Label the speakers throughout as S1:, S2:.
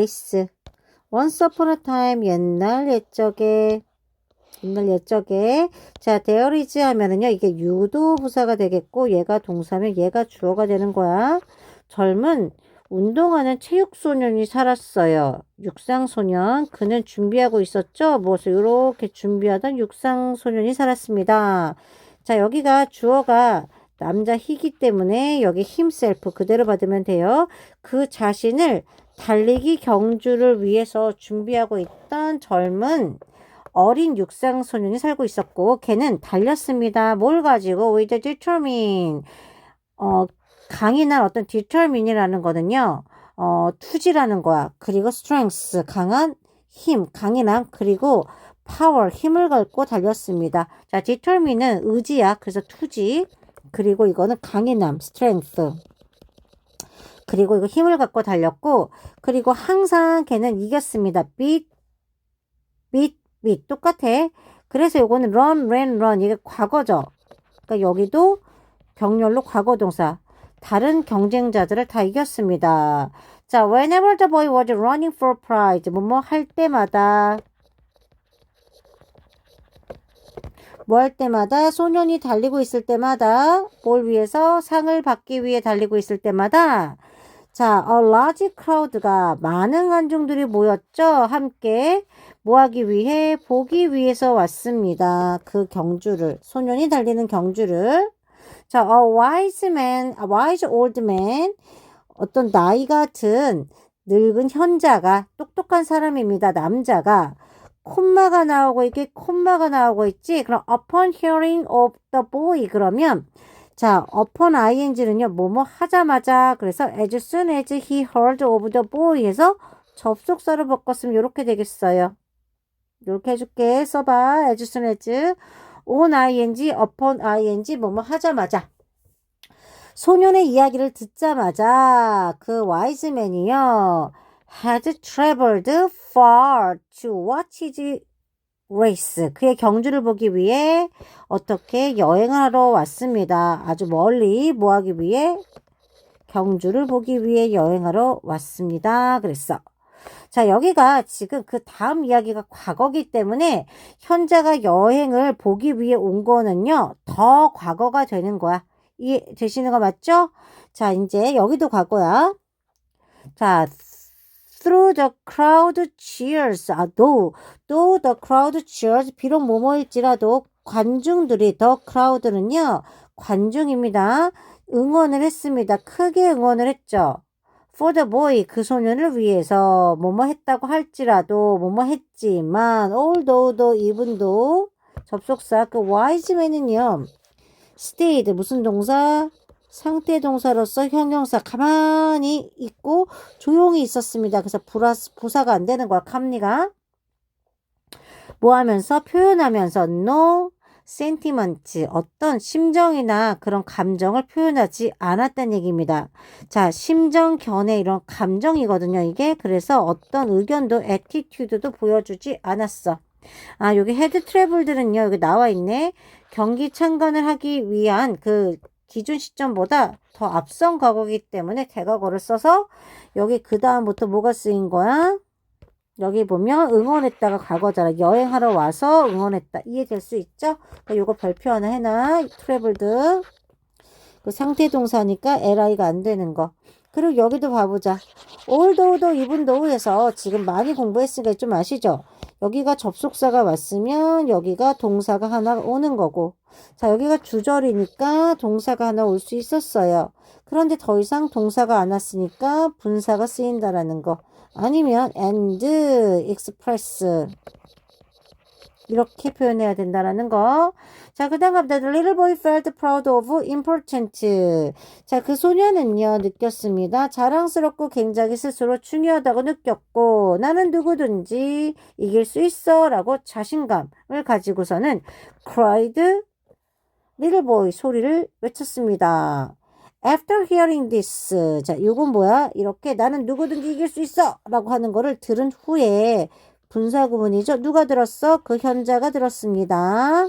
S1: race. Once upon a time 옛날 옛적에 옛날 옛적에 자 there is 하면은요 이게 유도 부사가 되겠고 얘가 동사면 얘가 주어가 되는 거야. 젊은 운동하는 체육 소년이 살았어요. 육상 소년 그는 준비하고 있었죠. 무엇을 이렇게 준비하던 육상 소년이 살았습니다. 자 여기가 주어가 남자 희기 때문에 여기 himself 그대로 받으면 돼요. 그 자신을 달리기 경주를 위해서 준비하고 있던 젊은 어린 육상 소년이 살고 있었고 걔는 달렸습니다. 뭘 가지고 with determine 어 강인한 어떤 determine이라는 거는요. 어 투지라는 거야. 그리고 strength 강한 힘, 강인함 그리고 power 힘을 갖고 달렸습니다. 자, determine은 의지야. 그래서 투지. 그리고 이거는 강인함, strength. 그리고 이거 힘을 갖고 달렸고, 그리고 항상 걔는 이겼습니다. beat, beat, beat. 똑같아. 그래서 요거는 run, ran, run. 이게 과거죠. 그러니까 여기도 병렬로 과거 동사. 다른 경쟁자들을 다 이겼습니다. 자, whenever the boy was running for prize. 뭐뭐 할 때마다. 뭐 할 때마다 소년이 달리고 있을 때마다 뭘 위해서 상을 받기 위해 달리고 있을 때마다 자, a large crowd가 많은 관중들이 모였죠. 함께 뭐 하기 위해 보기 위해서 왔습니다. 그 경주를 소년이 달리는 경주를 자, a wise man, a wise old man 어떤 나이 같은 늙은 현자가 똑똑한 사람입니다. 남자가 콤마가 나오고 이게 콤마가 나오고 있지. 그럼 upon hearing of the boy 그러면 자, upon ing는요. 뭐뭐 하자마자 그래서 as soon as he heard of the boy 해서 접속사로 바꿨으면 이렇게 되겠어요. 이렇게 해줄게. 써봐. as soon as on ing, upon ing 뭐뭐 하자마자 소년의 이야기를 듣자마자 그 와이즈맨이요. had traveled far to watch his race. 그의 경주를 보기 위해 어떻게 여행하러 왔습니다. 아주 멀리 뭐 하기 위해? 경주를 보기 위해 여행하러 왔습니다. 그랬어. 자, 여기가 지금 그 다음 이야기가 과거기 때문에 현자가 여행을 보기 위해 온 거는요, 더 과거가 되는 거야. 이해 되시는 거 맞죠? 자, 이제 여기도 과거야. 자, through the crowd cheers. 아, though, though the crowd cheers. 비록 뭐뭐일지라도 관중들이, the crowd는요, 관중입니다. 응원을 했습니다. 크게 응원을 했죠. for the boy, 그 소년을 위해서 뭐뭐 했다고 할지라도 뭐뭐 했지만, although, 이분도 접속사, 그 wise man은요, stayed, 무슨 동사? 상태 동사로서 형용사 가만히 있고 조용히 있었습니다. 그래서 불화스, 부사가 안 되는 거야. 캄니가. 뭐 하면서 표현하면서 no sentiment 어떤 심정이나 그런 감정을 표현하지 않았다는 얘기입니다. 자, 심정 견해 이런 감정이거든요. 이게 그래서 어떤 의견도 attitude도 보여주지 않았어. 아, 여기 헤드 트래블들은요. 여기 나와 있네. 경기 참관을 하기 위한 그 기준 시점보다 더 앞선 과거이기 때문에 대과거를 써서 여기 그 다음부터 뭐가 쓰인 거야? 여기 보면 응원했다가 과거잖아. 여행하러 와서 응원했다. 이해될 수 있죠? 그러니까 요거 별표 하나 해놔. 트래블드. 그 상태 동사니까 li가 안 되는 거. 그리고 여기도 봐보자. 올도우도 이분도 해서 지금 많이 공부했으니까 좀 아시죠? 여기가 접속사가 왔으면 여기가 동사가 하나 오는 거고. 자, 여기가 주절이니까 동사가 하나 올 수 있었어요. 그런데 더 이상 동사가 안 왔으니까 분사가 쓰인다라는 거. 아니면 and express 이렇게 표현해야 된다라는 거. 자, 그 다음 갑니다. The little boy felt proud of important. 자, 그 소녀는요, 느꼈습니다. 자랑스럽고 굉장히 스스로 중요하다고 느꼈고, 나는 누구든지 이길 수 있어. 라고 자신감을 가지고서는 cried little boy 소리를 외쳤습니다. After hearing this. 자, 이건 뭐야? 이렇게 나는 누구든지 이길 수 있어! 라고 하는 거를 들은 후에 분사 구문이죠. 누가 들었어? 그 현자가 들었습니다.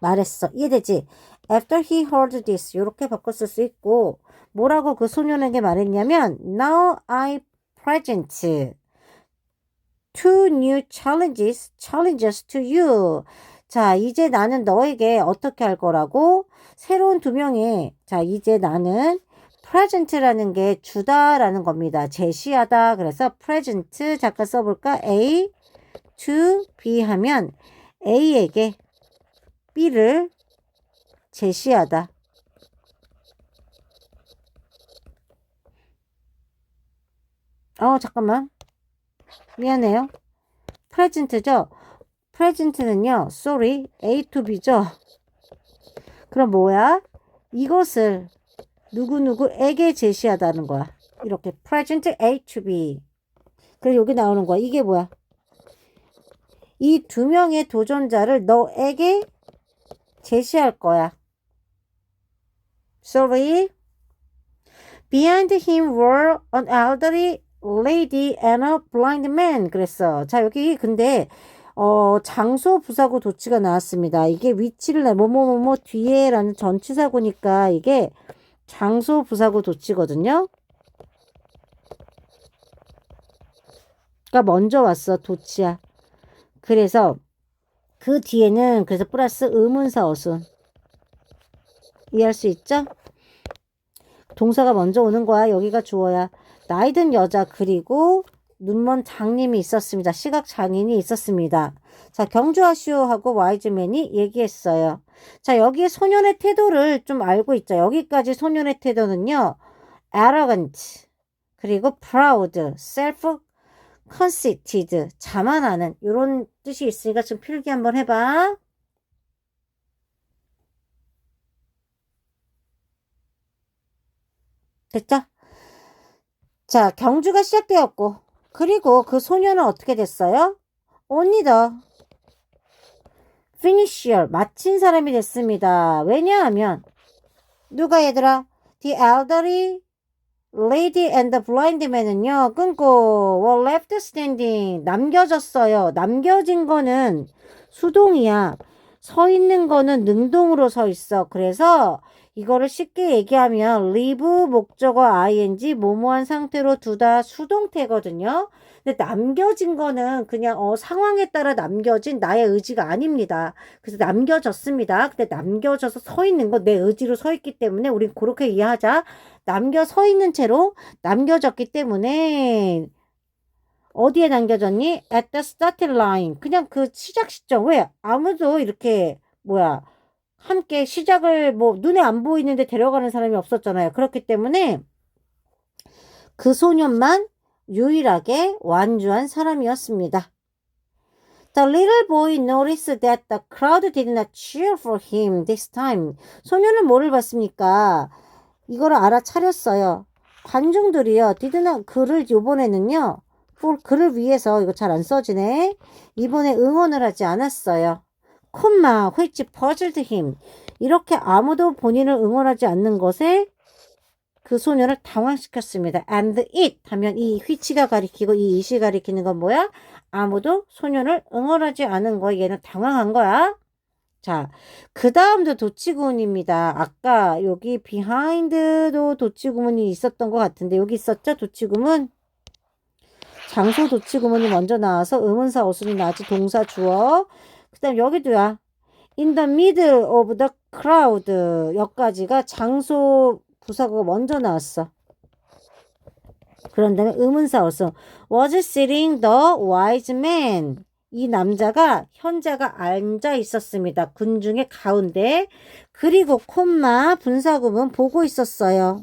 S1: 말했어. 이해되지? After he heard this. 이렇게 바꿨을 수 있고 뭐라고 그 소년에게 말했냐면 Now I present two new challenges, challenges to you. 자, 이제 나는 너에게 어떻게 할 거라고? 새로운 두 명의, 자, 이제 나는 present라는 게 주다라는 겁니다. 제시하다. 그래서 present, 잠깐 써볼까? A to B 하면 A에게 B를 제시하다. 어, 잠깐만. 미안해요. 프레젠트죠? 프레젠트는요, sorry, A to B죠? 그럼 뭐야? 이것을 누구누구에게 제시하다는 거야. 이렇게 present A to B. 그래서 여기 나오는 거야. 이게 뭐야? 이 두 명의 도전자를 너에게 제시할 거야. Sorry. Behind him were an elderly lady and a blind man. 그랬어. 자, 여기 근데 어, 장소 부사구 도치가 나왔습니다. 이게 위치를 내 뭐뭐뭐뭐 뒤에라는 전치사구니까 이게 장소 부사구 도치거든요. 가 먼저 왔어. 도치야. 그래서 그 뒤에는 그래서 플러스 의문사 어순. 이해할 수 있죠? 동사가 먼저 오는 거야. 여기가 주어야. 나이 든 여자 그리고 눈먼 장님이 있었습니다. 시각 장인이 있었습니다. 자, 경주하시오 하고 와이즈맨이 얘기했어요. 자, 여기에 소년의 태도를 좀 알고 있죠. 여기까지 소년의 태도는요. arrogant 그리고 proud, self conceited 자만하는 이런 뜻이 있으니까 좀 필기 한번 해봐. 됐죠? 자, 경주가 시작되었고, 그리고 그 소녀는 어떻게 됐어요? The finisher, 마친 사람이 됐습니다. 왜냐하면, 누가 얘들아? The elderly lady and the blind man은요, 끊고, were left standing, 남겨졌어요. 남겨진 거는 수동이야. 서 있는 거는 능동으로 서 있어. 그래서, 이거를 쉽게 얘기하면 leave 목적어 ing 뭐뭐한 상태로 두 다 수동태거든요. 근데 남겨진 거는 그냥 어 상황에 따라 남겨진 나의 의지가 아닙니다. 그래서 남겨졌습니다. 근데 남겨져서 서 있는 거 내 의지로 서 있기 때문에 우린 그렇게 이해하자. 남겨 서 있는 채로 남겨졌기 때문에 어디에 남겨졌니? At the start line. 그냥 그 시작 시점. 왜? 아무도 이렇게 뭐야 함께 시작을 뭐 눈에 안 보이는데 데려가는 사람이 없었잖아요. 그렇기 때문에 그 소년만 유일하게 완주한 사람이었습니다. The little boy noticed that the crowd did not cheer for him this time. 소년은 뭐를 봤습니까? 이거를 알아차렸어요. 관중들이요. did not 그를 요번에는요. for 그를 위해서 이거 잘 안 써지네. 이번에 응원을 하지 않았어요. 콤마 which puzzled him. 이렇게 아무도 본인을 응원하지 않는 것에 그 소녀를 당황시켰습니다. and it 하면 이 which가 가리키고 이 it이 가리키는 건 뭐야? 아무도 소녀를 응원하지 않은 거야. 얘는 당황한 거야. 자, 그 다음도 도치구문입니다. 아까 여기 behind도 도치구문이 있었던 것 같은데 여기 있었죠? 도치구문. 장소 도치구문이 먼저 나와서 의문사 어순이 나지 동사 주어. 그 다음 여기도야. In the middle of the crowd. 여기까지가 장소 부사가 먼저 나왔어. 그런 다음에 의문사 어순. Was sitting the wise man. 이 남자가 현자가 앉아 있었습니다. 군중의 가운데. 그리고 콤마 분사구문 보고 있었어요.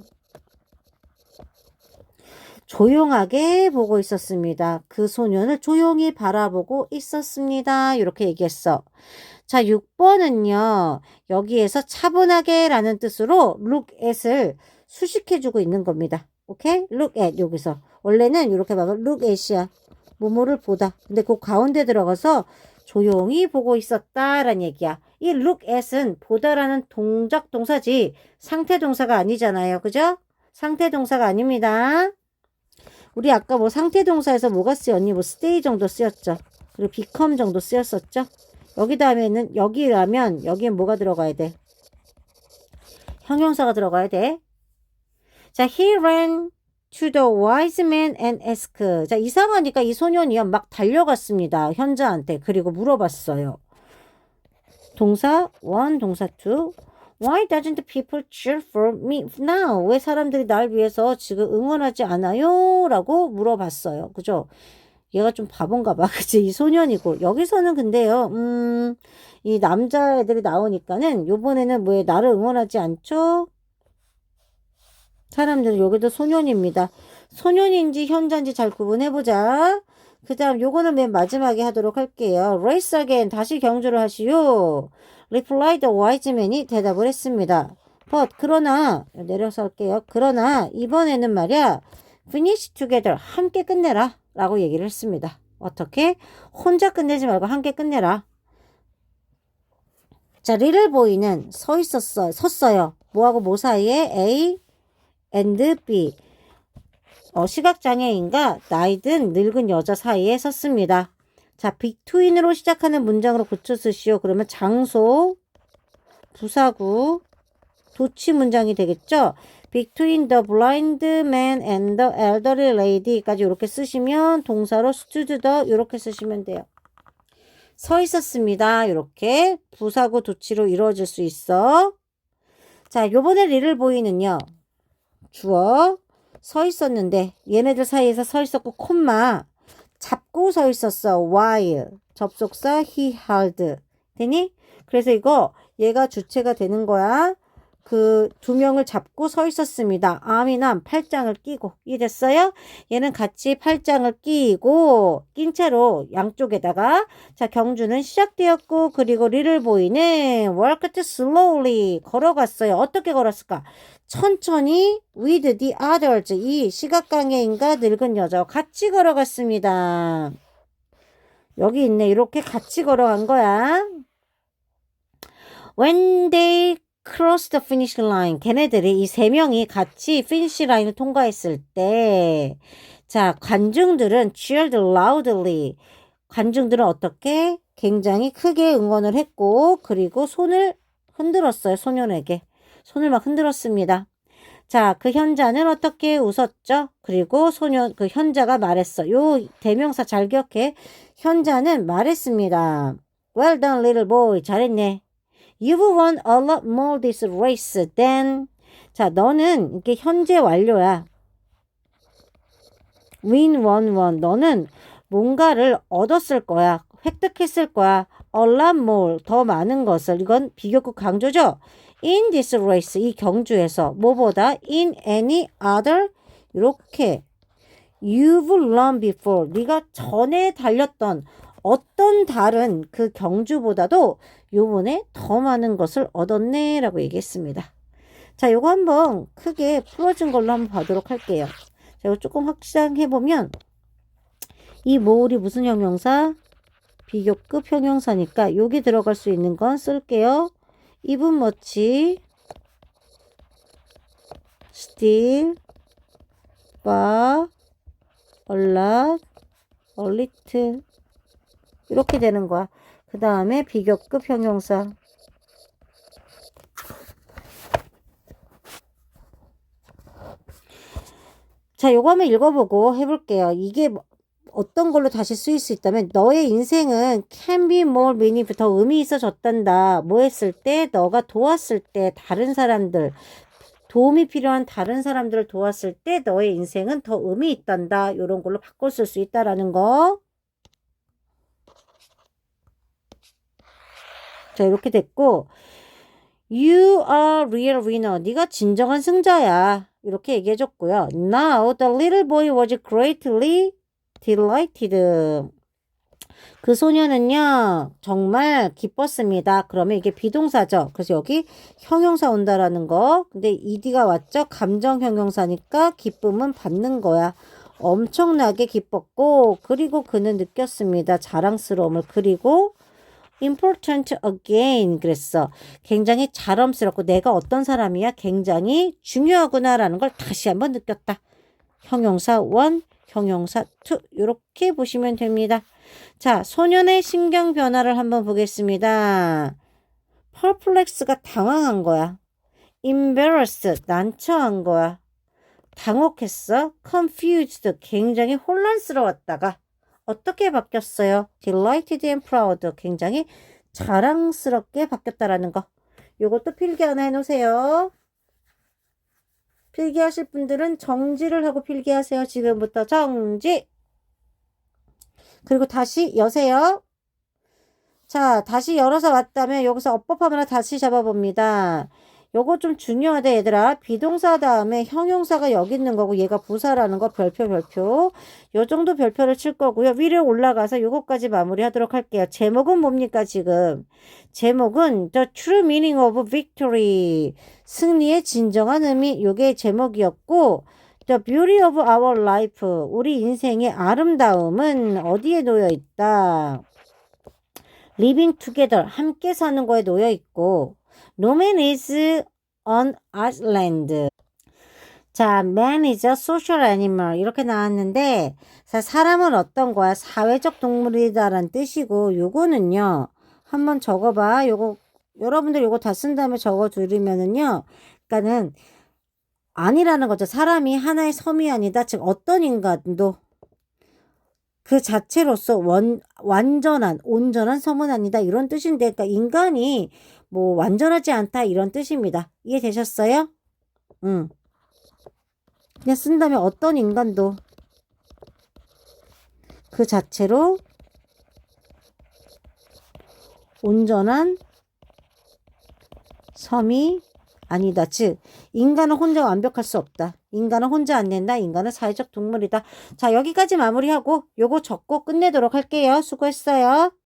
S1: 조용하게 보고 있었습니다. 그 소년을 조용히 바라보고 있었습니다. 이렇게 얘기했어. 자, 6번은요. 여기에서 차분하게 라는 뜻으로 look at을 수식해주고 있는 겁니다. 오케이? look at 여기서. 원래는 이렇게 막 look at이야. 뭐뭐를 보다. 근데 그 가운데 들어가서 조용히 보고 있었다라는 얘기야. 이 look at은 보다라는 동작 동사지 상태 동사가 아니잖아요. 그죠? 상태 동사가 아닙니다. 우리 아까 뭐 상태 동사에서 뭐가 쓰였니? 뭐 stay 정도 쓰였죠. 그리고 become 정도 쓰였었죠. 여기 다음에는 여기라면 여기에 뭐가 들어가야 돼? 형용사가 들어가야 돼. 자, he ran to the wise man and ask. 자, 이상하니까 이 소년이요. 막 달려갔습니다. 현자한테. 그리고 물어봤어요. 동사 one, 동사 two. Why doesn't people cheer for me now? 왜 사람들이 날 위해서 지금 응원하지 않아요? 라고 물어봤어요. 그죠? 얘가 좀 바본가 봐. 그치? 이 소년이고. 여기서는 근데요, 음, 이 남자애들이 나오니까는 요번에는 왜 나를 응원하지 않죠? 사람들은 여기도 소년입니다. 소년인지 현자인지 잘 구분해보자. 그 다음 요거는 맨 마지막에 하도록 할게요. Race again. 다시 경주를 하시오. Reply the wise man이 대답을 했습니다. But 그러나 내려서 할게요. 그러나 이번에는 말이야. Finish together. 함께 끝내라. 라고 얘기를 했습니다. 어떻게? 혼자 끝내지 말고 함께 끝내라. 자, 리를 보이는 서 있었어, 섰어요. 뭐하고 뭐 사이에 A and B. 어, 시각장애인과 나이든 늙은 여자 사이에 섰습니다. 자, 빅투인으로 시작하는 문장으로 고쳐 쓰시오. 그러면 장소, 부사구, 도치 문장이 되겠죠? Between the blind man and the elderly lady까지 이렇게 쓰시면 동사로 stood the 이렇게 쓰시면 돼요. 서 있었습니다. 이렇게 부사구 도치로 이루어질 수 있어. 자, 요번에 리를 보이는요. 주어 서 있었는데 얘네들 사이에서 서 있었고 콤마 잡고 서 있었어. while 접속사 he held 되니? 그래서 이거 얘가 주체가 되는 거야. 그 두 명을 잡고 서 있었습니다. 아미남 팔짱을 끼고 이해됐어요? 얘는 같이 팔짱을 끼고 낀 채로 양쪽에다가 자 경주는 시작되었고 그리고 리를 보이는 walked slowly 걸어갔어요. 어떻게 걸었을까? 천천히 with the others 이 시각장애인과 늙은 여자와 같이 걸어갔습니다. 여기 있네. 이렇게 같이 걸어간 거야. When they crossed the finish line, 걔네들이 이 세 명이 같이 피니시 라인을 통과했을 때, 자 관중들은 cheered loudly. 관중들은 어떻게 굉장히 크게 응원을 했고, 그리고 손을 흔들었어요. 소년에게 손을 막 흔들었습니다. 자, 그 현자는 어떻게 웃었죠? 그리고 소년, 그 현자가 말했어. 요 대명사 잘 기억해. 현자는 말했습니다. Well done, little boy. 잘했네. You've won a lot more this race than. 자, 너는 이게 현재 완료야. win, won, won. 너는 뭔가를 얻었을 거야. 획득했을 거야. a lot more. 더 많은 것을. 이건 비교급 강조죠? in this race 이 경주에서 뭐보다 in any other 이렇게 you've run before 네가 전에 달렸던 어떤 다른 그 경주보다도 요번에 더 많은 것을 얻었네 라고 얘기했습니다. 자 요거 한번 크게 풀어진 걸로 한번 봐도록 할게요. 자 이거 조금 확장해보면 이 모을이 무슨 형용사? 비교급 형용사니까 여기 들어갈 수 있는 건 쓸게요. even much, still, but, a lot, a little 이렇게 되는 거야. 그 다음에 비교급 형용사. 자, 요거 한번 읽어보고 해볼게요. 이게 뭐- 어떤 걸로 다시 쓰일 수 있다면 너의 인생은 can be more meaningful 더 의미 있어졌단다. 뭐 했을 때 너가 도왔을 때 다른 사람들 도움이 필요한 다른 사람들을 도왔을 때 너의 인생은 더 의미 있단다. 이런 걸로 바꿔 쓸 수 있다라는 거. 자, 이렇게 됐고 You are real winner. 네가 진정한 승자야. 이렇게 얘기해 줬고요. Now the little boy was greatly delighted. 그 소녀는요, 정말 기뻤습니다. 그러면 이게 비동사죠. 그래서 여기 형용사 온다라는 거. 근데 ed가 왔죠? 감정 형용사니까 기쁨은 받는 거야. 엄청나게 기뻤고, 그리고 그는 느꼈습니다. 자랑스러움을. 그리고 important again 그랬어. 굉장히 자랑스럽고 내가 어떤 사람이야? 굉장히 중요하구나라는 걸 다시 한번 느꼈다. 형용사 원, 형용사 투 이렇게 보시면 됩니다. 자, 소년의 신경 변화를 한번 보겠습니다. perplex가 당황한 거야. embarrassed 난처한 거야. 당혹했어. confused. 굉장히 혼란스러웠다가 어떻게 바뀌었어요? delighted and proud. 굉장히 자랑스럽게 바뀌었다라는 거. 요것도 필기 하나 해놓으세요. 필기하실 분들은 정지를 하고 필기하세요. 지금부터 정지. 그리고 다시 여세요. 자, 다시 열어서 왔다면 여기서 하나 다시 잡아봅니다. 요거 좀 중요하다 얘들아. 비동사 다음에 형용사가 여기 있는 거고 얘가 부사라는 거 별표 별표. 요 정도 별표를 칠 거고요. 위로 올라가서 요거까지 마무리하도록 할게요. 제목은 뭡니까 지금? 제목은 The True Meaning of Victory. 승리의 진정한 의미. 요게 제목이었고 The Beauty of Our Life. 우리 인생의 아름다움은 어디에 놓여 있다? Living Together. 함께 사는 거에 놓여 있고 No man is on island. 자, man is a social animal. 이렇게 나왔는데, 자, 사람은 어떤 거야? 사회적 동물이다라는 뜻이고, 요거는요, 한번 적어봐. 요거, 여러분들 요거 다 쓴 다음에 적어 두리면은요, 그니까는, 아니라는 거죠. 사람이 하나의 섬이 아니다. 즉, 어떤 인간도 그 자체로서 원, 완전한, 온전한 섬은 아니다. 이런 뜻인데, 그러니까 인간이 뭐 완전하지 않다. 이런 뜻입니다. 이해되셨어요? 응. 그냥 쓴다면 어떤 인간도 그 자체로 온전한 섬이 아니다. 즉, 인간은 혼자 완벽할 수 없다. 인간은 혼자 안 된다. 인간은 사회적 동물이다. 자, 여기까지 마무리하고 요거 적고 끝내도록 할게요. 수고했어요.